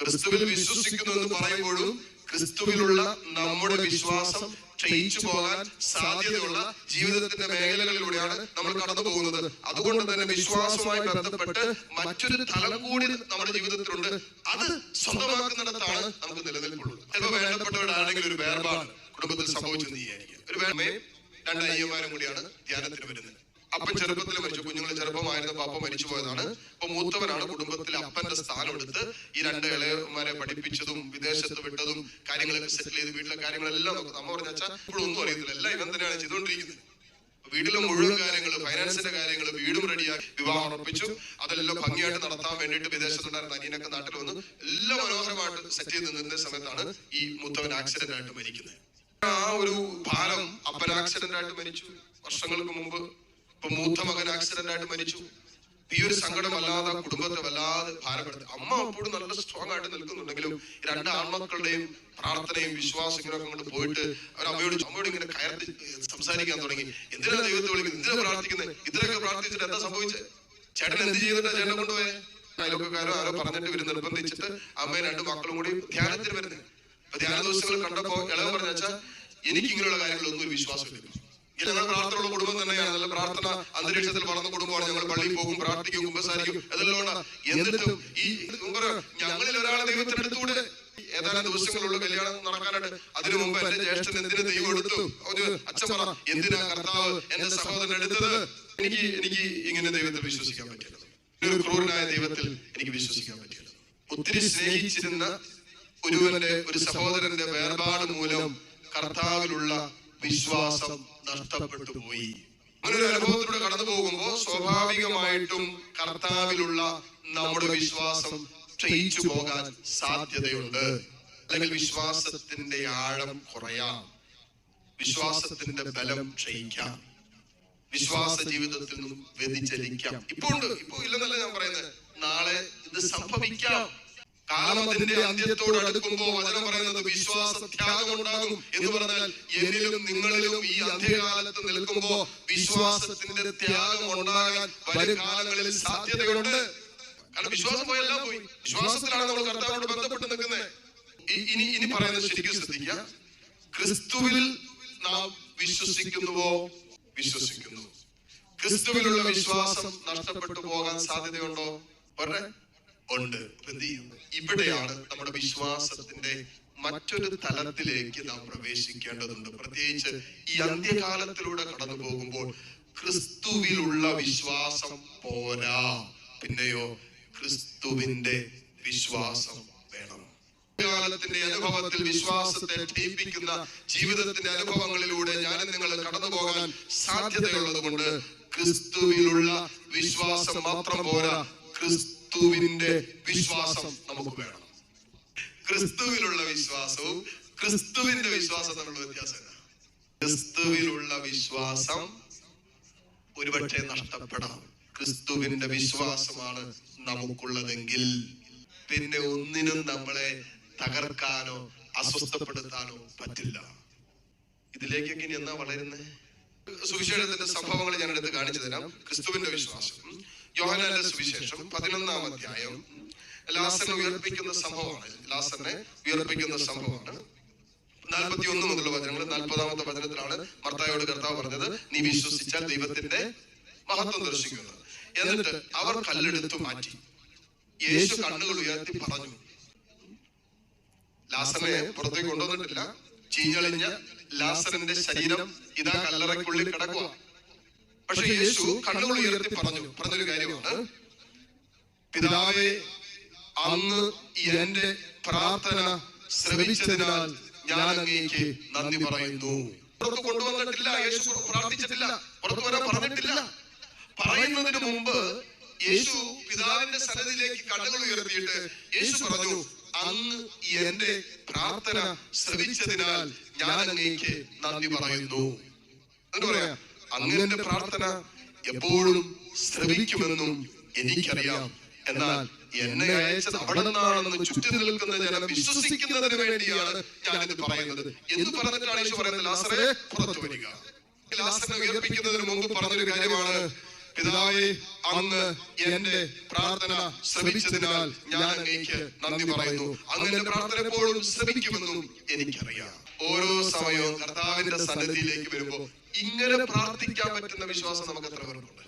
ക്രിസ്തുവിൽ വിശ്വസിക്കുന്നു എന്ന് പറയുമ്പോഴും ക്രിസ്തുവിലുള്ള നമ്മുടെ വിശ്വാസം ക്ഷയിച്ചു പോകാൻ സാധ്യതയുള്ള ജീവിതത്തിന്റെ മേഖലകളിലൂടെയാണ് നമ്മൾ കടന്നു പോകുന്നത്. അതുകൊണ്ട് തന്നെ വിശ്വാസവുമായി ബന്ധപ്പെട്ട് മറ്റൊരു തലം കൂടി നമ്മുടെ ജീവിതത്തിലുണ്ട്. അത് സ്വന്തമാക്കുന്നിടത്താണ് നമുക്ക് നിലനിൽക്കുള്ളത് ചിലപ്പോൾ വേണ്ടപ്പെട്ടവരാണെങ്കിൽ ഒരു വേർപാട് കുടുംബത്തിൽ സംഭവിച്ചെന്ന് വിചാരിക്കുക ഒരു വേർമയും രണ്ട് അയ്യന്മാരും കൂടിയാണ് ധ്യാനത്തിന് വരുന്നത്. അപ്പൻ ചെറുപ്പത്തിൽ മരിച്ചു കുഞ്ഞുങ്ങൾ ചെറുപ്പമായിരുന്നപ്പോ അപ്പ മരിച്ചു പോയതാണ്. അപ്പൊ മൂത്തവനാണ് കുടുംബത്തിൽ അപ്പന്റെ സ്ഥാനം എടുത്ത് ഈ രണ്ട് ഇളയന്മാരെ പഠിപ്പിച്ചതും വിദേശത്ത് വിട്ടതും കാര്യങ്ങളൊക്കെ സെറ്റിൽ ചെയ്ത് വീട്ടിലെ കാര്യങ്ങളെല്ലാം നോക്കുന്നത് അമ്മ പറഞ്ഞ വെച്ചാൽ ഇപ്പോഴും ഒന്നും അറിയത്തില്ല. എല്ലാം ഇവൻ തന്നെയാണ് ചെയ്തുകൊണ്ടിരിക്കുന്നത്. വീട്ടിലെ മുഴുവൻ കാര്യങ്ങൾ ഫൈനാൻസിന്റെ കാര്യങ്ങൾ വീടും റെഡിയാക്കി വിവാഹം ഉറപ്പിച്ചു. അതെല്ലാം ഭംഗിയായിട്ട് നടത്താൻ വേണ്ടിയിട്ട് വിദേശത്തുണ്ടായിരുന്ന അനിയനൊക്കെ നാട്ടിൽ വന്നു എല്ലാം മനോഹരമായിട്ട് സെറ്റ് ചെയ്ത് നിന്ന സമയത്താണ് ഈ മൂത്തവൻ ആക്സിഡന്റ് ആയിട്ട് മരിക്കുന്നത്. ആ ഒരു ഭാരം അപ്പൻ ആക്സിഡന്റ് ആയിട്ട് മരിച്ചു. വർഷങ്ങൾക്ക് മുമ്പ് ഇപ്പൊ മൂത്ത മകൻ ആക്സിഡന്റ് ആയിട്ട് മരിച്ചു. ഈ ഒരു സങ്കടം വല്ലാതെ ആ കുടുംബത്തെ വല്ലാതെ ഭാരപ്പെടുത്തി. അമ്മ അപ്പോഴും നല്ല സ്ട്രോങ് ആയിട്ട് നിൽക്കുന്നുണ്ടെങ്കിലും രണ്ട് ആൺമക്കളുടെയും പ്രാർത്ഥനയും വിശ്വാസം ഇങ്ങനെ കൊണ്ട് പോയിട്ട് അവർ അമ്മയോട് ഇങ്ങനെ കയർത്തി സംസാരിക്കാൻ തുടങ്ങി. എന്തിനാ ദൈവത്തെ വിളിക്കുന്നത് എന്തിനാ പ്രാർത്ഥിക്കുന്നത് ഇതിനൊക്കെ പ്രാർത്ഥിച്ചിട്ട് എന്താ സംഭവിച്ചത് ചേട്ടൻ എന്ത് ചെയ്തിട്ടാ ചേട്ടനെ കൊണ്ടുപോയെ? അയൽവക്കാരോ ആരോ പറഞ്ഞിട്ട് ഇവർ നിർബന്ധിച്ചിട്ട് അമ്മയും രണ്ട് മക്കളും കൂടി ധ്യാനത്തിന് വരുന്നത് അപ്പൊ ധ്യാന ദിവസങ്ങൾ കണ്ടപ്പോ ഇളവ് പറഞ്ഞാച്ചാ എനിക്ക് ഇങ്ങനെയുള്ള കാര്യങ്ങളൊന്നും ഒരു വിശ്വാസമില്ല. ഞങ്ങൾ പ്രാർത്ഥനയുള്ള കുടുംബം തന്നെയാണ്. നല്ല പ്രാർത്ഥന അന്തരീക്ഷത്തിൽ വളർന്ന കുടുംബമാണ് ഞങ്ങൾ പള്ളിയിൽ പോകും പ്രാർത്ഥിക്കും കുമ്പസാരിക്കും അതെല്ലാം എന്നിട്ടും ഈ ഞങ്ങളിൽ ഒരാളെ ദൈവത്തിന് എടുത്തുകൂടെ ഏതാനും ദിവസങ്ങളുള്ള കല്യാണം നടക്കാനായിട്ട് അതിനു മുമ്പ് എന്റെ ജ്യേഷ്ഠൻ എന്തിനു ദൈവം എടുത്തു? അച്ഛൻ പറ എന്തിനാ കർത്താവ് എന്റെ സഹോദരൻ എടുത്തത്? എനിക്ക് എനിക്ക് ഇങ്ങനെ ദൈവത്തിൽ വിശ്വസിക്കാൻ പറ്റില്ല. ഒരു ക്രൂരനായ ദൈവത്തിൽ എനിക്ക് വിശ്വസിക്കാൻ പറ്റില്ല. ഒത്തിരി സ്നേഹിച്ചിരുന്ന ഒരുവന്റെ ഒരു സഹോദരന്റെ വേർപാട് മൂലം കർത്താവിലുള്ള വിശ്വാസം നഷ്ടപ്പെട്ടു പോയി അങ്ങനെ ഒരു അനുഭവത്തിലൂടെ കടന്നു പോകുമ്പോൾ സ്വാഭാവികമായിട്ടും കർത്താവിലുള്ള നമ്മുടെ വിശ്വാസം ക്ഷയിച്ചു പോകാൻ സാധ്യതയുണ്ട്. അല്ലെങ്കിൽ വിശ്വാസത്തിന്റെ ആഴം കുറയാം. വിശ്വാസത്തിന്റെ ബലം ക്ഷയിക്കാം. വിശ്വാസ ജീവിതത്തിൽ നിന്നും വ്യതിചലിക്കാം. ഇപ്പൊ ഉണ്ട് ഇപ്പൊ ഇല്ലെന്നല്ല ഞാൻ പറയുന്നത്. നാളെ ഇത് സംഭവിക്കാം. കാലം അതിന്റെ അന്ത്യത്തോട് അടുക്കുമ്പോൾ വചനം പറയുന്നത് വിശ്വാസ ത്യാഗം ഉണ്ടാകും എന്ന് പറഞ്ഞാൽ എന്നിലും നിങ്ങളിലും ഈ അന്ത്യകാലത്ത് നിൽക്കുമ്പോ വിശ്വാസത്തിന്റെ ത്യാഗം ഉണ്ടാകാൻ വരും കാലങ്ങളിൽ സാധ്യതകളുണ്ട് കാരണം വിശ്വാസം പോയെല്ലാം പോയി. വിശ്വാസത്തിലാണ് നമ്മൾ കർത്താവിനോട് ബന്ധപ്പെട്ട് നിൽക്കുന്നത് ഇനി ഇനി പറയുന്നത് ശരിക്കും ശ്രദ്ധിക്ക ക്രിസ്തുവിൽ നാം വിശ്വസിക്കുന്നുവോ? വിശ്വസിക്കുന്നു. ക്രിസ്തുവിലുള്ള വിശ്വാസം നഷ്ടപ്പെട്ടു പോകാൻ സാധ്യതയുണ്ടോ? പറഞ്ഞേ ഉണ്ട്. എന്ത് ചെയ്യും? ഇവിടെയാണ് നമ്മുടെ വിശ്വാസത്തിന്റെ മറ്റൊരു തലത്തിലേക്ക് നാം പ്രവേശിക്കേണ്ടതുണ്ട്. പ്രത്യേകിച്ച് ഈ അന്ത്യകാലത്തിലൂടെ കടന്നു പോകുമ്പോൾ ക്രിസ്തുവിലുള്ള വിശ്വാസം പോരാ. പിന്നെയോ ക്രിസ്തുവിന്റെ വിശ്വാസം വേണം. കാലത്തിന്റെ അനുഭവത്തിൽ വിശ്വാസത്തെ ക്ഷയിപ്പിക്കുന്ന ജീവിതത്തിന്റെ അനുഭവങ്ങളിലൂടെ ഞാനും നിങ്ങൾ കടന്നു പോകാൻ സാധ്യതയുള്ളത് കൊണ്ട് ക്രിസ്തുവിലുള്ള വിശ്വാസം മാത്രം പോരാ. ക്രിസ്തുവിന്റെ വിശ്വാസം നമുക്ക് വേണം. ക്രിസ്തുവിലുള്ള വിശ്വാസവും ക്രിസ്തുവിന്റെ വിശ്വാസം തമ്മിലുള്ള വ്യത്യാസം? ക്രിസ്തുവിലുള്ള വിശ്വാസം ഒരുപക്ഷെ നഷ്ടപ്പെടാം ക്രിസ്തുവിന്റെ വിശ്വാസമാണ് നമുക്കുള്ളതെങ്കിൽ പിന്നെ ഒന്നിനും നമ്മളെ തകർക്കാനോ അസ്വസ്ഥപ്പെടുത്താനോ പറ്റില്ല. ഇതിലേക്കൊക്കെ ഇനി എന്നാ വളരുന്നത് സുവിശേഷത്തിന്റെ സംഭവങ്ങൾ ഞാൻ എടുത്ത് കാണിച്ചു തരാം. ക്രിസ്തുവിന്റെ വിശ്വാസം. യോഹനാന്റെ സുവിശേഷം പതിനൊന്നാം അധ്യായം. ലാസനെ ഉയർപ്പിക്കുന്ന സംഭവമാണ്. ലാസനെ ഉയർപ്പിക്കുന്ന സംഭവമാണ്. നാൽപ്പത്തി ഒന്ന് മുതലുള്ള വചനങ്ങൾ നാൽപ്പതാമത്തെ വചനത്തിലാണ് മർത്തായോട് കർത്താവ് പറഞ്ഞത് നീ വിശ്വസിച്ചാൽ ദൈവത്തിന്റെ മഹത്വം ദർശിക്കുന്നത് എന്നിട്ട് അവർ കല്ലെടുത്തു മാറ്റി. യേശു കണ്ണുകൾ ഉയർത്തി പറഞ്ഞു ലാസനെ പുറത്തേക്ക് കൊണ്ടുവന്നിട്ടില്ല. ചീഞ്ഞളിഞ്ഞ ലാസറിന്റെ ശരീരം ഇതാ കല്ലറക്കുള്ളിൽ കിടക്കുക പക്ഷെ യേശു കണ്ണുകൾ ഉയർത്തി പറഞ്ഞു. പറഞ്ഞൊരു കാര്യമാണ്. പിതാവേ അന്ന് എന്റെ പ്രാർത്ഥന ശ്രവിച്ചതിനാൽ ഞാൻ അങ്ങേക്ക് നന്ദി പറയുന്നു. പുറത്ത് കൊണ്ടുവന്നിട്ടില്ല. യേശു പ്രാർത്ഥിച്ചിട്ടില്ല. പുറത്തു വരാൻ പറഞ്ഞിട്ടില്ല. പറയുന്നതിന് മുമ്പ് യേശു പിതാവിന്റെ സന്നിധിയിലേക്ക് കണ്ണുകൾ ഉയർത്തിയിട്ട് യേശു പറഞ്ഞു അങ്ങ് എന്റെ പ്രാർത്ഥന ശ്രവിച്ചതിനാൽ ഞാൻ അങ്ങേക്ക് നന്ദി പറയുന്നു. പറയാ? അങ്ങന്റെ പ്രാർത്ഥന എപ്പോഴും ശ്രവിക്കുമെന്നും എനിക്കറിയാം. എന്നാൽ എന്നെ അയച്ചത് അവിടെ നിന്നാണെന്ന് ചുറ്റി നിൽക്കുന്ന ജനം വിശ്വസിക്കുന്നതിന് വേണ്ടിയാണ് ഞാൻ ഇത് പറയുന്നത്. എന്ന് പറഞ്ഞിട്ടാണ് പറയുന്നത്? ലാസറെ പുറത്തു വരിക. ലാസറിനെ ഉയർപ്പിക്കുന്നതിന് മുമ്പ് പറഞ്ഞൊരു കാര്യമാണ് പിതാവേ അങ്ങ് എന്റെ പ്രാർത്ഥന ശ്രമിച്ചതിനാൽ ഞാൻ അങ്ങേക്ക് നന്ദി പറയുന്നു. അങ്ങ് എന്റെ പ്രാർത്ഥന എപ്പോഴും ശ്രമിക്കുമെന്നും എനിക്കറിയാം. ഓരോ സമയവും കർത്താവിന്റെ സന്നിധിയിലേക്ക് വരുമ്പോൾ ഇങ്ങനെ പ്രാർത്ഥിക്കാൻ പറ്റുന്ന വിശ്വാസം നമുക്ക് എത്ര പേർക്കുണ്ട്?